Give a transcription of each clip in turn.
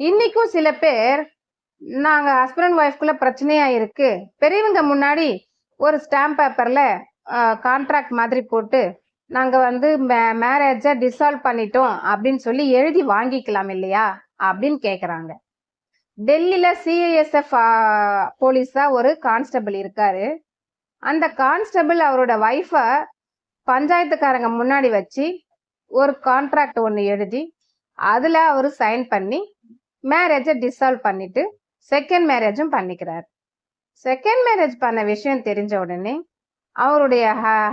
இன்னைக்கும் சில பேர் நாங்க ஹஸ்பண்ட் ஒய்ஃப்குள்ள பிரச்சனையா இருக்கு. பெரியவங்க முன்னாடி ஒரு ஸ்டாம்ப் பேப்பர்ல கான்ட்ராக்ட் மாதிரி போட்டு நாங்க வந்து மேரேஜை டிசால்வ் பண்ணிட்டோம் அப்படின்னு சொல்லி எழுதி வாங்கிக்கலாம் இல்லையா? அப்படின்னு கேக்குறாங்க. டெல்லியில சிஐஎஸ்எஃப் போலீஸா ஒரு கான்ஸ்டபிள் இருக்காரு. அந்த கான்ஸ்டபிள் அவரோட ஒய்ஃபை பஞ்சாயத்துக்காரங்க முன்னாடி வச்சு ஒரு கான்ட்ராக்ட் ஒன்று எழுதி அதில் அவர் சைன் பண்ணி மேரேஜை டிசால்வ் பண்ணிட்டு செகண்ட் மேரேஜும் பண்ணிக்கிறார். செகண்ட் மேரேஜ் பண்ண விஷயம் தெரிஞ்ச உடனே அவருடைய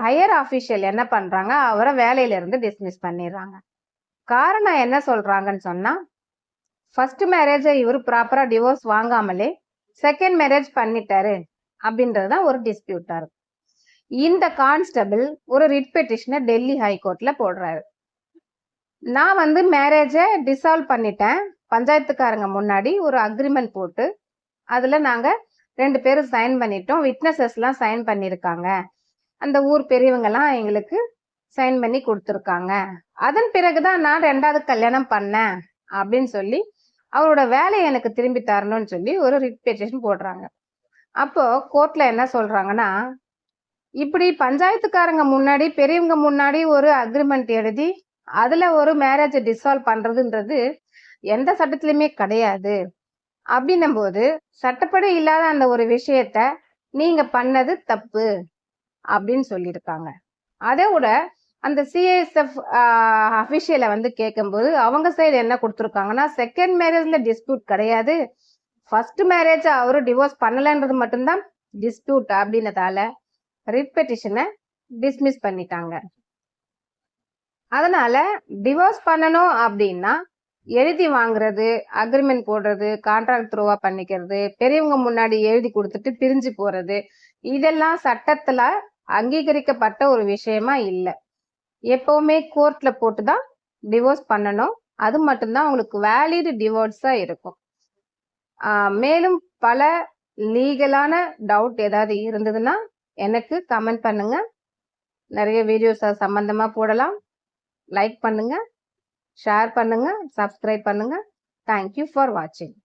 ஹையர் ஆஃபீஷியல் என்ன பண்ணுறாங்க அவரை வேலையிலேருந்து டிஸ்மிஸ் பண்ணிடுறாங்க. காரணம் என்ன சொல்கிறாங்கன்னு சொன்னால் ஃபர்ஸ்ட் மேரேஜை இவர் ப்ராப்பராக டிவோர்ஸ் வாங்காமலே செகண்ட் மேரேஜ் பண்ணிட்டாரு அப்படின்றது தான் ஒரு டிஸ்பியூட்டாக இருக்கும். இந்த கான்ஸ்டபிள் ஒரு ரிட் பெட்டிஷனை டெல்லி ஹைகோர்ட்டில் போடுறாரு. நான் வந்து மேரேஜை டிசால்வ் பண்ணிட்டேன். பஞ்சாயத்துக்காரங்க முன்னாடி ஒரு அக்ரிமெண்ட் போட்டு அதில் நாங்கள் ரெண்டு பேரும் சைன் பண்ணிட்டோம். விட்னஸஸ்லாம் சைன் பண்ணியிருக்காங்க அந்த ஊர் பெரியவங்கெல்லாம் எங்களுக்கு சைன் பண்ணி கொடுத்துருக்காங்க. அதன் பிறகுதான் நான் ரெண்டாவது கல்யாணம் பண்ணேன் அப்படின்னு சொல்லி அவரோட வேலையை எனக்கு திரும்பி தரணும்னு சொல்லி ஒரு ரிட் பெட்டிஷன் போடுறாங்க. அப்போ கோர்ட்ல என்ன சொல்றாங்கன்னா இப்படி பஞ்சாயத்துக்காரங்க முன்னாடி பெரியவங்க முன்னாடி ஒரு அக்ரிமெண்ட் எழுதி அதுல ஒரு மேரேஜ் டிசால்வ் பண்றதுன்றது எந்த சட்டத்திலுமே கிடையாது. அப்படின்னும் போது சட்டப்படி இல்லாத அந்த ஒரு விஷயத்த நீங்க பண்ணது தப்பு அப்படின்னு சொல்லியிருக்காங்க. அதை விட அந்த சிஎஸ்எஃப் அஃபிஷியலை வந்து கேட்கும்போது அவங்க சைடு என்ன கொடுத்துருக்காங்கன்னா செகண்ட் மேரேஜ்ல டிஸ்பியூட் கிடையாது. ஃபர்ஸ்ட் மேரேஜ் அவரு டிவோர்ஸ் பண்ணலன்றது மட்டும்தான் டிஸ்பியூட் அப்படின்னதால ரிப்பெட்டிஷனை டிஸ்மிஸ் பண்ணிட்டாங்க. அதனால டிவோர்ஸ் பண்ணணும் அப்படின்னா எழுதி வாங்குறது அக்ரிமெண்ட் போடுறது கான்ட்ராக்ட் த்ரூவா பண்ணிக்கிறது பெரியவங்க முன்னாடி எழுதி கொடுத்துட்டு பிரிஞ்சு போறது இதெல்லாம் சட்டத்துல அங்கீகரிக்கப்பட்ட ஒரு விஷயமா இல்லை. எப்பவுமே கோர்ட்ல போட்டு தான் டிவோர்ஸ் பண்ணணும். அது மட்டும்தான் உங்களுக்கு வேலிடு டிவோர்ஸா இருக்கும். மேலும் பல லீகலான டவுட் ஏதாவது இருந்ததுன்னா எனக்கு கமெண்ட் பண்ணுங்க. நிறைய வீடியோஸ் சம்பந்தமா போடலாம். லைக் பண்ணுங்க. ஷேர் பண்ணுங்க சப்ஸ்கிரைப் பண்ணுங்க. தேங்க்யூ ஃபார் வாட்சிங்